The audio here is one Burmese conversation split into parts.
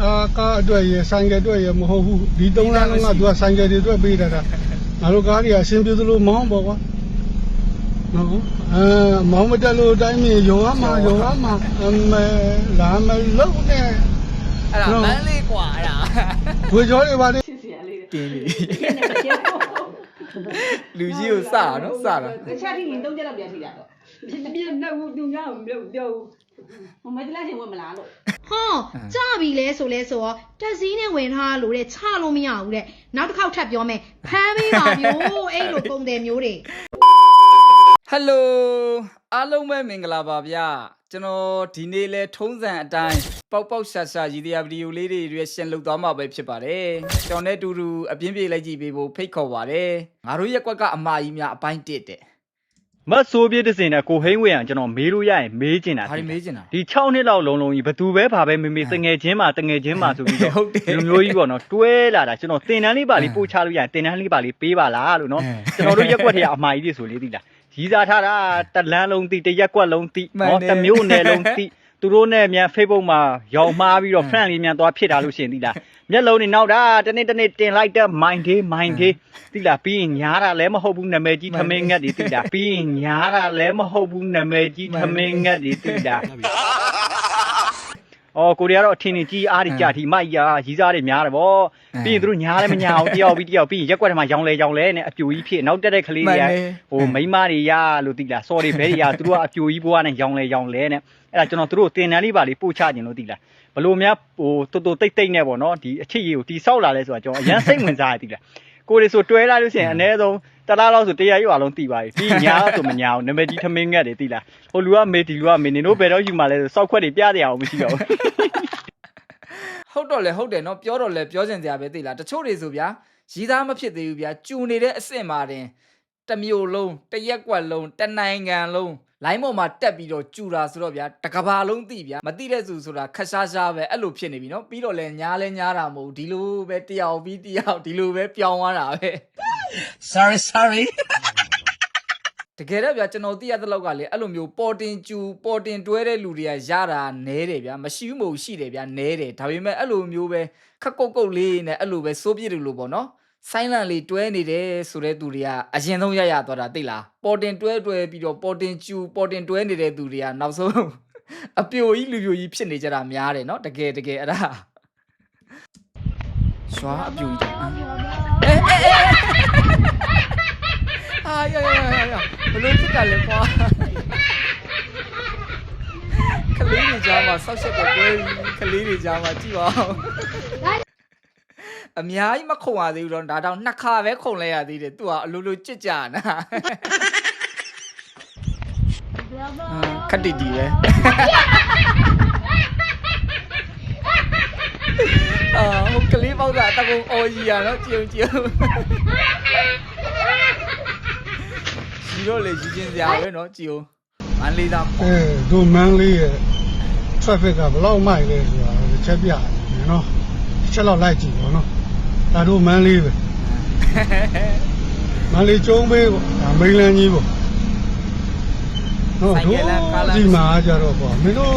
ကားအတွက်ရယ်ဆိုင်ကယ်အတွက်ရယ်မဟုတ်ဘူးဒီသုံးလမ်းလုံးကသူကဆိုင်ကယ်တွေအတွက်ပေးတာတာငါတို့ကားတွေအဆင်ပြေသလိုမောင်းပေါ့ကွာနော်အဲမောင်းမတက်လို့အတိုင်းမြေရောရမှာရောရမှာအမေလာမလုံးနဲ့ အဲ့ဒါမန်းလေးกว่าအဲ့ဒါ ဝေကျော်တွေပါလေ စစ်စရာလေး တင်းလေး ပြင်းနေမကျင်းဘူး လူကြီးကိုစတာနော်စတာ တခြားဒီရင်သုံးချက်လောက်ပြန်ထိတာတော့ပြင်းပြင်းတော့သူများမလို့ပြောဘူးမမကြလားရှင်ဝင်မလားလို့ ဟောကြပြီလဲဆိုလဲဆိုတော့တက်စည်းနဲ့ဝင်ထားလို့တဲ့ချလို့မရဘူးတဲ့နောက်တစ်ခေါက်ထပ်ပြောမယ်ဖမ်းပေးပါမျိုးအဲ့လိုပုံတယ်မျိုးတွေဟယ်လိုအားလုံးပဲမင်္ဂလာပါဗျကျွန်တော်ဒီနေ့လဲထုံးစံအတိုင်းပေါက်ပေါက်ရှာရှာရည်တရားဗီဒီယိုလေးတွေရွေးရှင်လုပ်သွားမှာပဲဖြစ်ပါတယ်ကျွန်တော်နဲ့အတူတူအပြင်းပြေလိုက်ကြည့်ပေးဖို့ဖိတ်ခေါ်ပါတယ်ငါတို့ရက်ကွက်ကအမာကြီးများအပိုင်းတစ်တဲ့ မတ်ဆိုးပြည့်တဲ့စင်နဲ့ကိုဟိန်းဝေရံကျွန်တော်မေးလို့ရရင်မေးချင်တာဘာတွေမေးချင်တာဒီ6နှစ်လောက်လုံးလုံးကြီးဘသူပဲဘာပဲမေးမေးတငယ်ချင်းမှာတငယ်ချင်းမှာဆိုပြီးတော့ဟုတ်တယ်ဒီလိုမျိုးကြီးပေါ့နော်တွဲလာတာကျွန်တော်တင်တန်းလေးပါလေးပို့ချလို့ရရင်တင်တန်းလေးပါလေးပေးပါလားလို့နော်အဲကျွန်တော်တို့ရက်ကွက်ထဲကအမှားကြီးတွေဆိုလေးသိလားရီးစားထားတာတလန်းလုံးသိတရက်ကွက်လုံးသိမှန်နော်တယ်တစ်မျိုးနယ်လုံးသိ သူတို့နဲ့မြန် Facebook မှာရောင်မှားပြီးတော့ friend လေးမြန်သွားဖြစ်တာလို့ရှရင်သိလားမျက်လုံးတွေနောက်တာတနေ့တနေ့တင်လိုက်တဲ့ mind day mind day သိလားပြီးရင်ညားတာလည်းမဟုတ်ဘူးနာမည်ကြီးမှထန်တယ်မင်းငတ်တွေသိလားပြီးရင်ညားတာလည်းမဟုတ်ဘူးနာမည်ကြီးထမင်းငတ်တွေသိလားအော်ကိုရီးယားတော့အထင်ကြီးကြီးအားကြီးကြထီမိုက်ရာရီးစားတွေများတယ်ဗောအဲ ပြီးရင်သူတို့ညားလည်းမညာအောင်တယောက်ပြီးတယောက်ပြီးရင်ရက်ကွက်ထဲမှာရောင်လဲရောင်လဲနဲ့အပြိုကြီးဖြစ်နောက်တက်တဲ့ကလေးမှန်တွေကတယ်ဟိုမိန်းမတွေရလို့သိလားစော်တွေဘဲတွေရသူတို့ကအပြိုကြီးဘွားနဲ့ရောင်လဲရောင်လဲနဲ့အဲ့ဒါကျွန်တော်သူတို့တင်တန်းလေးပါလေးပို့ချခြင်းလို့သိလားဘလို့များဟိုတူတူတိတ်တိတ်နဲ့ပေါ့နော်ဒီအချစ်ကြီးကိုတီဆောက်လာလဲဆိုတာကျွန်တော်အရင်စိတ်ဝင်စားရသိလားကိုရီဆိုတွဲလာလို့ရှိရင်အ ਨੇ ဆုံးတလားလောက်ဆိုတရားရွာလုံးတီပါပြီပြီးရင်ညာတော့ဆိုမညာအောင်နမကြီးထမင်းငတ်တွေသိလားဟိုလူကမေဒီလူကမေနေတို့ဘယ်တော့ယူမှလဲဆိုစောက်ခွက်တွေပြတဲ့အောင်မရှိတော့ဘူး ဟုတ်တော့လေဟုတ်တယ်နော်ပြောတော့လေပြောစင်စရာပဲသိလားတချို့တွေဆိုဗျာရီးသားမဖြစ်သေးဘူးဗျာကျူနေတဲ့အစ်စ်မှာတင်တစ်မျိုးလုံးတစ်ရက်ကွက်လုံးတစ်နိုင်ငံလုံးလိုင်းပေါ်မှာတက်ပြီးတော့ကျူတာဆိုတော့ဗျာတကဘာလုံးသိဗျာမသိတဲ့သူဆိုတာခက်ရှားရှားပဲအဲ့လိုဖြစ်နေပြီနော်ပြီးတော့လဲညားလဲညားတာမဟုတ်ဘူးဒီလိုပဲတယောက်ပြီးတယောက်ဒီလိုပဲပြောင်းသွားတာပဲ sorry sorry တကယ်တော့ဗျာကျွန်တော်သိရတဲ့လောက်ကလေအဲ့လိုမျိုးပေါ်တင်ကျူပေါ်တင်တွဲတဲ့လူတွေကရတာနဲတယ်ဗျာမရှိဘူးမဟုတ်ရှိတယ်ဗျာနဲတယ်ဒါပေမဲ့အဲ့လိုမျိုးပဲခက်ကုတ်ကုတ်လေးနဲ့အဲ့လိုပဲစိုးပြစ်တယ်လို့ပေါ့နော်ဆိုင်းလန်လေးတွဲနေတယ်ဆိုတဲ့သူတွေကအရင်ဆုံးရရသွားတာသိလားပေါ်တင်တွဲတွဲပြီးတော့ပေါ်တင်ကျူပေါ်တင်တွဲနေတဲ့သူတွေကနောက်ဆုံးအပြိုကြီးလူပြိုကြီးဖြစ်နေကြတာများတယ်နော်တကယ်တကယ်အဲ့ဒါရွာအပြိုကြီးအဲအဲ အဲအာရရရရဘလို့ဖြစ်တာလဲကွာကလေးတွေကြားမှာဆောက်ရှက်တဲ့ပွဲကြီးကလေးတွေကြားမှာကြည့်ပါဦးအများကြီးမခုံရသေးဘူးတော့ဒါတော့နှစ်ခါပဲခုံလဲရသေးတယ်သူကအလိုလိုကြစ်ကြနာခက်တီတီပဲအာဟိုကလေးပေါက်တာတကုံအော်ကြီးရတော့ကြည်ုံကြည်ုံဒီ တော့လေရည်ချင်းစရာပဲနော်ကြည်ုံမန်လေးသားအဲတို့မန်းလေးရဲ့ traffic ကဘယ်လောက်မိုက်လဲဆိုတာတစ်ချက်ပြတယ်နော်တစ်ချက်လောက်လိုက်ကြည့်ပါနော်ဒါတို့မန်းလေးပဲမန်းလေးကျုံးပေးပေါ့ဒါမိန်းလန်းကြီးပေါ့နော်ဆိုင်တို့ကယ်လမ်းကားလမ်းဒီမှာကြတော့ပေါ့မင်းတို့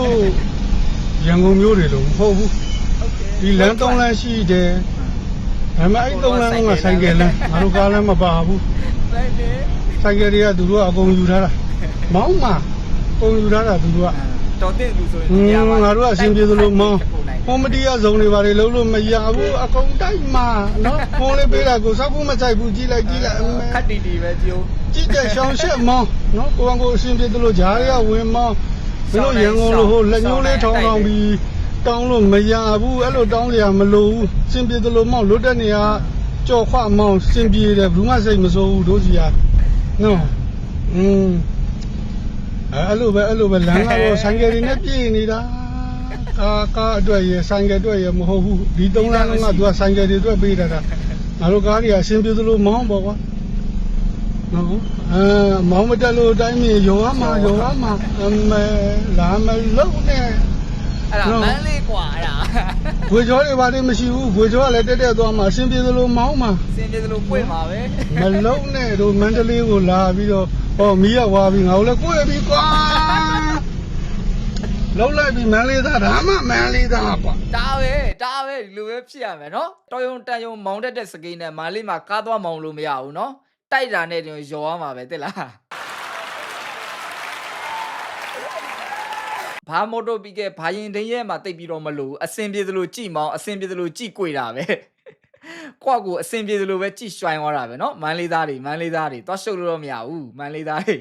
ရန်ကုန်မျိုးတွေလို့မဟုတ်ဘူးဒီလမ်းသုံးလမ်းရှိတယ်ဒါပေမဲ့အဲ့သုံးလမ်းကဆိုင်ကယ်လမ်းငါတို့ကားလမ်းမပါဘူးဆိုင်တယ် ဆိုင်ကယ်တွေကသူတို့ကအကုန်ယူထားတာမောင်းမှာအကုန်ယူထားတာသူတို့ကတော်တဲ့လူဆိုရင်อืมငါတို့ကအဆင်ပြေသလိုမောင်းကွန်မတီကဇုံတွေဘာတွေလုံးလို့မရဘူးအကုန်တိုက်မှာနော်ဖုန်းလေးပေးတာကိုစောက်ဖို့မဆိုင်ဘူးကြီးလိုက်ကြီးလိုက်အမေခက်တီတီပဲကြိုးကြီးတဲ့ရှောင်းရှက်မောင်းနော်ကိုယ်ကိုအဆင်ပြေသလိုဂျားတွေကဝင်မောင်းမင်းတို့ရန်ကုန်လိုဟိုလက်ညှိုးလေးထောင်းထောင်းပြီးတောင်းလို့မရဘူးအဲ့လိုတောင်းရမလို့ဘူးအဆင်ပြေသလိုမောင်းလွတ်တဲ့နေရာကြော်ခွမောင်းအဆင်ပြေတယ်ဘူးမစိတ်မစိုးဘူးတို့စီက နော်อืมအဲ့လိုပဲအဲ့လိုပဲလမ်းကတော့ဆိုင်ကယ်တွေနဲ့ပြည့်နေတာကားကားအတွက်ရယ်ဆိုင်ကယ်အတွက်ရယ်မဟုတ်ဘူးဒီသုံးလမ်းလုံးကသူကဆိုင်ကယ်တွေအတွက်ပေးတာတာငါတို့ကားတွေကအဆင်ပြေသလိုမောင်းပေါ့ကွာနော်အဲမောင်းမတက်လို့အတိုင်းမြေရောရမှာရောရမှာအမေလာမလုံးနဲ့ အဲ့ဒါမန်းလေးกว่าအဲ့ဒါ ဝေကျော်တွေဘာတွေမရှိဘူးဝေကျော်ကလည်းတက်တက်သွားမှာအဆင်ပြေသလိုမောင်းမှာ စင်ပြေသလိုပွင့်မှာပဲ မလုံးနဲ့တို့မန္တလေးကိုလာပြီးတော့ဟောမီးရဝါပြီးငါတို့လည်းကိုယ်ရပြီကွာ လုံးလိုက်ပြီးမန်းလေးသားဒါမှမန်းလေးသားပေါ့ ဒါပဲဒါပဲဒီလိုပဲဖြစ်ရမယ်နော်တော်ယုံတန်ယုံမောင်းတက်တဲ့စကိန်းနဲ့မာလေးမှာကားသွားမောင်းလို့မရဘူးနော်တိုက်တာနဲ့တင်ရော်ရမှာပဲတဲ့လား ဘာမိုတိုပီကဘာရင်တင်းရဲ့မှာတိတ်ပြီးတော့မလို့အစင်ပြေသလိုကြည်မောင်းအစင်ပြေသလိုကြည်ကြွေတာပဲကွာကိုအစင်ပြေသလိုပဲကြည်ရွှိုင်းသွားတာပဲเนาะမန်းလေးသားတွေမန်းလေးသားတွေသွားရှုပ်လို့တော့မရဘူးမန်းလေးသားတွေ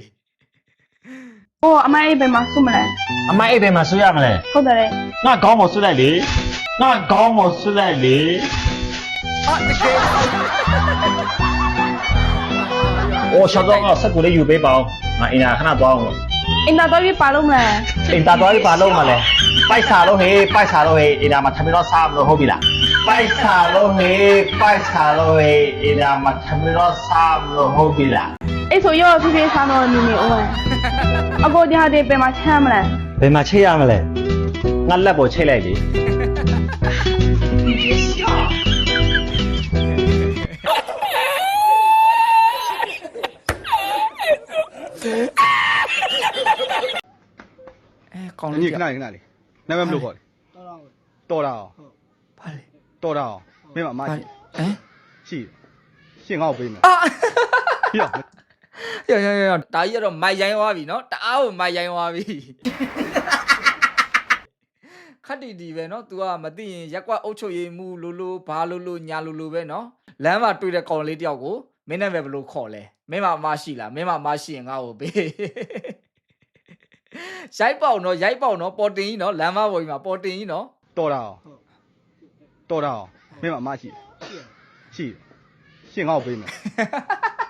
ဟိုအမအိပ်ပဲမှာဆုမလဲ အမိုက်အိပ်ပဲမှာဆွရမလဲ ဟုတ်တယ်လေ ငါကောင်းမဆွလိုက်လေငါကောင်းမဆွလိုက်လေ အာတကယ် အိုးရှောက်တော့ငါဆက်ကူလေးယူပေးပါအောင်ငါအင်တာခဏသွားအောင်လို့ အင်တာတော့ပြပါလို့မလဲအင်တာသွားပြီးပါလို့မလဲပိုက်စာလို့ဟေးပိုက်စာလို့ဟေးအင်တာမှာထမင်းတော့စားမလို့ဟုတ်ပြီလားပိုက်စာလို့ဟေးပိုက်စာလို့ဟေးအင်တာမှာထမင်းတော့စားမလို့ဟုတ်ပြီလားအဲ့ဆိုရောဖြည်းဖြည်းစားတော့နေနေအောင်အကိုကြားတဲ့ပဲမှာချမ်းမလဲဘယ်မှာချိတ်ရမလဲငါလက်ပေါ်ချိတ်လိုက်လေ အဲ ကောင်းညီလေးခဏလေးခဏလေးနာမည်ဘယ်လိုခေါ်လဲတော်တာအောင်ဘာလဲတော်တာအောင်မင်းမအမဘာရှိဟမ်ရှိရှင်ငေါ့ပေးမယ်အာပြီးတော့ရရရဒါကြီးကတော့မိုက်ရိုင်းသွားပြီနော်တအားကိုမိုက်ရိုင်းသွားပြီခတ်တီတီပဲနော် तू ကမသိရင်ရက်ကွက်အုပ်ချုပ်ရေးမှုလိုလိုဘာလိုလိုညာလိုလိုပဲနော်လမ်းမှာတွေ့တဲ့ကောင်လေးတယောက်ကိုမင်းနဲ့ပဲဘယ်လိုခေါ်လဲမင်းမအမရှိလားမင်းမအမရှိရင်ငါ့ကိုပေး ရိုက်ပေါအောင်နော်ရိုက်ပေါအောင်နော်ပေါ်တင်ကြီးနော်လမ်းမပေါ်ကြီးမှာပေါ်တင်ကြီးနော်တော်တာအောင်တော်တာအောင်မင်းမအမရှိရှိရှင်ငါ့ကိုပေးမယ်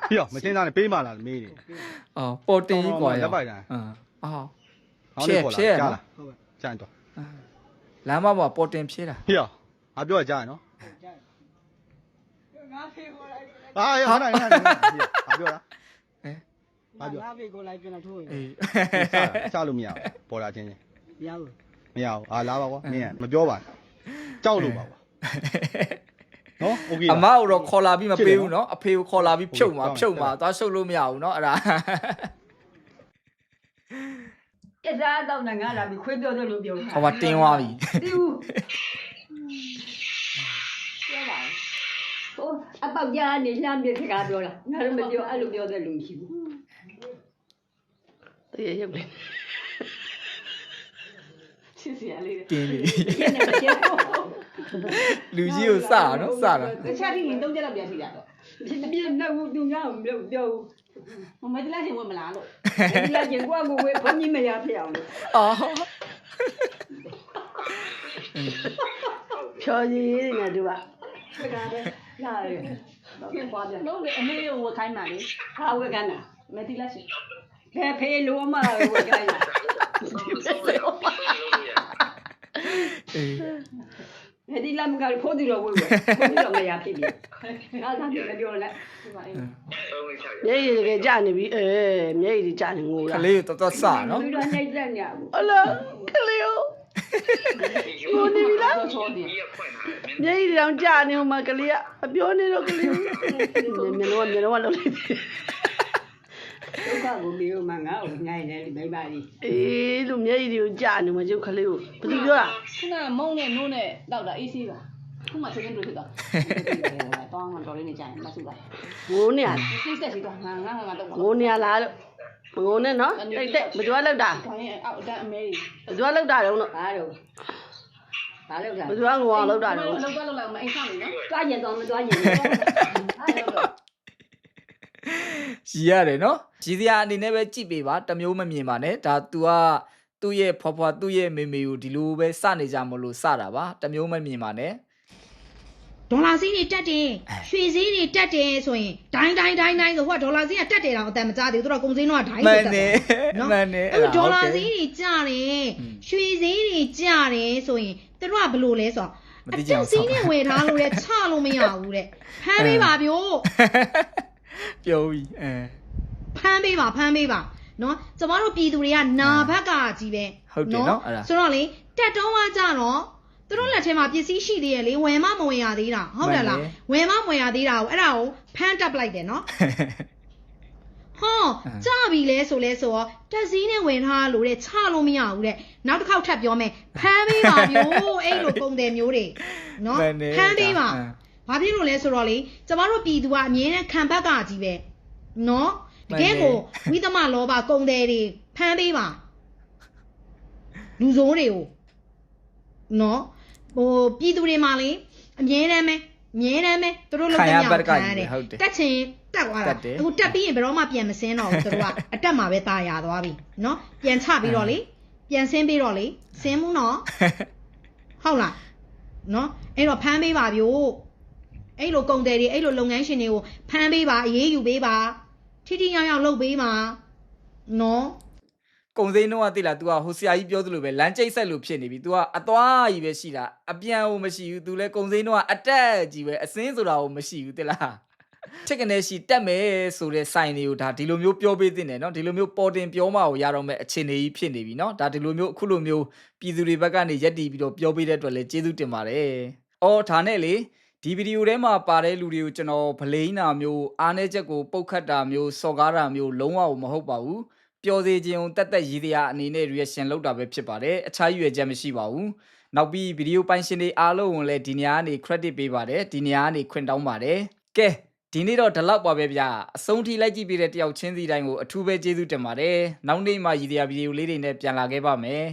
ပြီးတော့မစင်းသားနဲ့ပေးမလားမေးနေအော်ပေါ်တင်ကြီးကွာလက်ပိုက်တန်းအာအော်ဖြဲဖြဲကြားလားဟုတ်ကဲ့ကြားတော့လမ်းမပေါ်ပေါ်တင်ဖြဲတာပြီးတော့ငါပြောရကြားရနော်ငါဖေးခေါ်လိုက်အာရဟိုင်းဟိုင်းဟိုင်းပြောတာအဲ ငါပြော ငါဖေကိုလိုက်ပြန်တော့ထိုးရင် အေး စားလို့မရဘူးပေါ်လာချင်းချင်း မရဘူး မရဘူးအာလာပါကွာမင်းကမပြောပါနဲ့ကြောက်လို့ပါကွာနော်โอเค အမတို့ခေါ်လာပြီးမပေးဘူးနော်အဖေကိုခေါ်လာပြီးဖြုတ်မှာ ဟုတ်ကဲ့ ဖြုတ်မှာသွားရှုပ်လို့မရဘူးနော်အဲ့ဒါ အစားတော့ငါလာပြီးခွေးပြောတယ်လို့ပြော ဟောပါတင်းသွားပြီ တီဦးပြောပါဟိုအပေါက်ကြားနေလှမ်းပြစကားပြောတာငါတို့မပြောအဲ့လိုပြောတဲ့လူမရှိဘူး တရရုပ်လေးစစ်စီလေးတင်းပြီကျင်းနေကျင်းလူကြီးကိုစတာနော်စတာတခြားဒီရင်သုံးချက်တော့ပြန်စီတာတော့ဒီပြည့်နဲ့ဘူးသူများမလို့ပြောဘူးမမတလားရှင်ဝမလားလို့ဒီလားရှင်ကိုကကိုဝေဘုန်းကြီးမရဖြစ်အောင်လို့အော်ဖြော်ရည်ရည်နေတူပါစကားပဲလာရတော့ပြန်သွားပြန်လုံးလေအမေကိုဝခိုင်းပါလေဟာဝကန်းတာမတိလားရှင် ဘယ်ဖေးလုံးမလာဝခိုင်းတာအေးမတိလားမကဖိုးဒီတော့ဝေဝဖိုးဒီတော့မရဖြစ်ပြီငါသာပြမပြောနဲ့ဒီမှာအေးမျက်ရည်တကယ်ကြာနေပြီအဲမျက်ရည်ကြာနေငိုကတာလေးကိုတော်တော်စနော်ဒီတော့နှိမ့်တဲ့ညဘူးအလားကလေးရောငိုနေပြီလားချောတယ်မျက်ရည်တောင်ကြာနေဟိုမှာကလေးကအပြောနေတော့ကလေးမျက်လုံးကမျက်လုံးကလုံးလိုက်တယ် ဒုက္ခကိုမေးမှငါ့ကိုညိုင်းတယ်မိမကြီးအေးလူမျက်ရည်တွေကိုကြာနေမှာကျုပ်ကလေးကိုဘယ်သူပြောတာခုနမုံနဲ့နိုးနဲ့တောက်တာအေးဆေးပါခုမှချက်ချင်းတွေ့ဖြစ်သွားတောင်းမှတော်လေးနေကြရင်မဆုပါငိုနေရစိတ်ဆက်ပြီးတော့ငါငါငါတော့ငိုနေရလားလို့မငိုနဲ့နော်တိတ်တိတ်ဘယ်သူကလောက်တာခေါင်းရင်အောက်တန်းအမေကြီးဘယ်သူကလောက်တာတုံးတော့ဘာလို့ဘာလို့လဲဘယ်သူကငိုအောင်လောက်တာတုံးလောက်တော့လောက်လောက်မအိမ်ဆောင်နေနော်တွားရင်တော့မတွားရင်အဲ့ လို ရီရတယ်နော်ရီစရာအနေနဲ့ပဲကြည့်ပေးပါတမျိုးမမြင်ပါနဲ့ဒါ तू ကသူ့ရဲ့ဖွားဖွားသူ့ရဲ့မေမေကိုဒီလိုပဲစနေကြမလို့စတာပါတမျိုးမမြင်ပါနဲ့ ဒေါ်လာဈေးတွေတက်တယ်ရွှေဈေးတွေတက်တယ်ဆိုရင်ဒိုင်းဒိုင်းဒိုင်းဒိုင်းဆိုဟိုကဒေါ်လာဈေးကတက်တယ်တော့အတန်မကြသေးဘူးသူတို့ကကုန်ဈေးတော့ဒိုင်း မှ ဆို န် တက် နေ တယ်နော် မှန်နေ အဲ့တော့ဒေါ်လာ ဟုတ် ဈေး တယ် တွေကျတယ် อืม ရွှေဈေးတွေကျတယ်ဆိုရင်သူတို့ကဘယ်လိုလဲဆိုတော့ မ အ သိကြ ကျု အောင် ပ်ဈေးနဲ့ဝယ်ထားလို့လည်းချလို့မရဘူးတဲ့ဖမ်းပေးပါဗျို့ ပြောပြီအဲဖမ်းပေးပါဖမ်းပေးပါနော်ကျမတို့ပြည်သူတွေကနာဘက်ကကြီးပဲဟုတ်တယ်နော်အဲ့ဒါဆိုတော့လေတက်တုံးကကြတော့သူတို့လက်ထဲမှာပစ္စည်းရှိသေးရဲ့လေဝယ်မမဝယ်ရသေးတာဟုတ်တယ်လားဝယ်မမဝယ်ရသေးတာကိုအဲ့ဒါကိုဖမ်းတက်လိုက်တယ်နော်ဟောကြပြီလဲဆိုလဲဆိုတော့တက်စည်းနဲ့ဝင်ထားလို့တဲ့ချလို့မရဘူးတဲ့နောက်တစ်ခေါက်ထပ်ပြောမယ်ဖမ်းပေးပါမျိုးအဲ့လိုပုံတယ်မျိုးတွေနော်မှန်တယ်ဖမ်းပေးပါအင်း ဘာဖြစ်လို့လဲဆိုတော့လေကျမတို့ပြည်သူကအမြဲတမ်းခံဘက်ကကြီးပဲနော်တကယ်ကိုဝိသမလောဘကုံတယ်တွေဖမ်းပေးပါလူဆိုးတွေကိုနော်ဟိုပြည်သူတွေမှာလေအမြဲတမ်းပဲအမြဲတမ်းပဲသူတို့လုပ်တဲ့ညောင်ခံရတယ် ဟုတ်တယ် တက်ချင်းတက်သွား တ တာ တ်တယ် အခုတက်ပြီးရင်ဘယ်တော့မှပြန်မစင်းတော့ဘူးသူတို့ကအတက်မှာပဲตายရသွားပြီနော်ပြန်ချပြီးတော့လေပြန်ဆင်းပြီးတော့လေဆင်းမှုနော် ဟုတ်လားနော်အဲ့တော့ဖမ်းပေးပါဗျို့ အဲ့လိုကုန်တယ်တွေအဲ့လိုလုပ်ငန်းရှင်တွေကိုဖမ်းပေးပါအေးအေးယူပေးပါထိထိရောက်ရောက်လုပ်ပေးပါနော် ကုံစိမ်းတော့ကတိလာ तू ကဟိုဆရာကြီးပြောသလိုပဲလမ်းကျိတ်ဆက်လို့ဖြစ်နေပြီ तू ကအသွားကြီးပဲရှိတာအပြန်ဟိုမရှိဘူး तू လဲကုံစိမ်းတော့ကအတက်ကြီးပဲအစင်းဆိုတာဟိုမရှိဘူးတိလားချစ်ကနေရှိတက်မယ်ဆိုတဲ့စိုင်တွေကိုဒါဒီလိုမျိုးပြောပေးတင်တယ်เนาะဒီလိုမျိုးပေါ်တင်ပြောမှကိုရတော့မဲ့အခြေအနေကြီးဖြစ်နေပြီเนาะဒါဒီလိုမျိုးအခုလိုမျိုးပြည်သူတွေဘက်ကနေရက်တီပြီးတော့ပြောပေးတဲ့အတွက်လည်းကျေးဇူးတင်ပါတယ်။အော်ဒါနဲ့လေ ဒီဗီဒီယိုထဲမှာပါတဲ့လူတွေကိုကျွန်တော်ဗလိန်နာမျိုးအားနည်းချက်ကိုပုတ်ခတ်တာမျိုးစော်ကားတာမျိုးလုံးဝမဟုတ်ပါဘူး။ပျော်စေခြင်းကိုတက်တက်ရည်တရားအနေနဲ့ reaction လုပ်တာပဲဖြစ်ပါတယ်။အခြားရွယ်ချက်မရှိပါဘူး။နောက်ပြီးဗီဒီယိုပိုင်ရှင်တွေအားလုံးကိုလည်းဒီနေရာကနေ credit ပေးပါတယ်ဒီနေရာကနေခွင့်တောင်းပါတယ်။ကဲဒီနေ့တော့ဒီလောက်ပါပဲဗျာအဆုံးထိလိုက်ကြည့်ပေးတဲ့တယောက်ချင်းစီတိုင်းကိုအထူးပဲကျေးဇူးတင်ပါတယ်နောက်နေ့မှရည်တရားဗီဒီယိုလေးတွေနဲ့ပြန်လာခဲ့ပါမယ်